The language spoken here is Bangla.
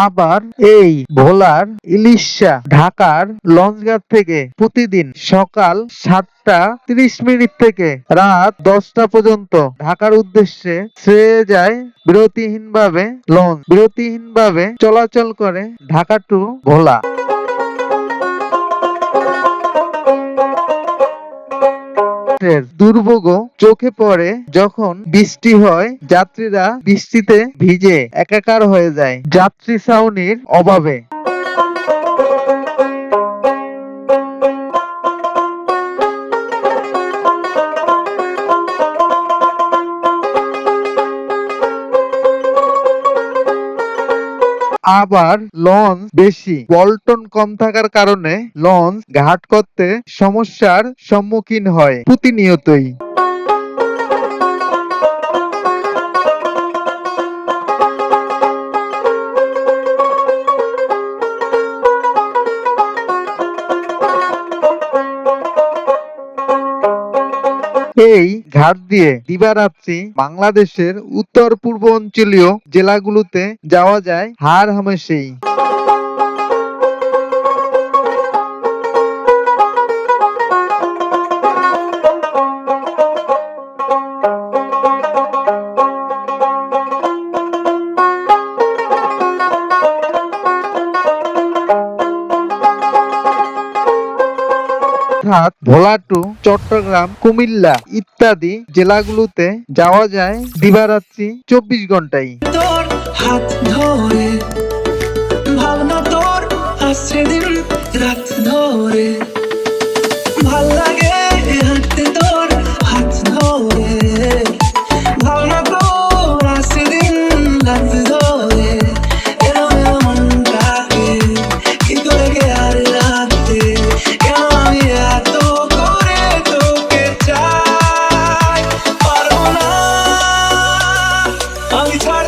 আবার এই ভোলার ইলিশা ঢাকার লঞ্চঘাট থেকে প্রতিদিন সকাল সাতটা ত্রিশ মিনিট থেকে রাত দশটা পর্যন্ত ঢাকার উদ্দেশ্যে ছেড়ে যায় বিরতিহীনভাবে লঞ্চ, বিরতিহীনভাবে চলাচল করে ঢাকা টু ভোলা। যাত্রীদের দুর্ভোগ চোখে পড়ে যখন বৃষ্টি হয়, যাত্রীরা বৃষ্টিতে ভিজে একাকার হয়ে যায়। যাত্রী ছাউনির অভাবে। আবার লঞ্চ বেশি। পল্টন কম থাকার কারণে লঞ্চ ঘাট করতে সমস্যার সম্মুখীন হয় প্রতিনিয়তই। এই ঘাট দিয়ে দিবারাত্রি বাংলাদেশের উত্তর পূর্ব অঞ্চলীয় জেলাগুলোতে যাওয়া যায় হার হামেশেই। অর্থাৎ ভোলাটু, চট্টগ্রাম, কুমিল্লা ইত্যাদি জেলাগুলোতে যাওয়া যায় দিবারাত্রি চব্বিশ ঘন্টায়। ভাবনা তোর দিন রাত ধরে। ভালো লাগে I'll be.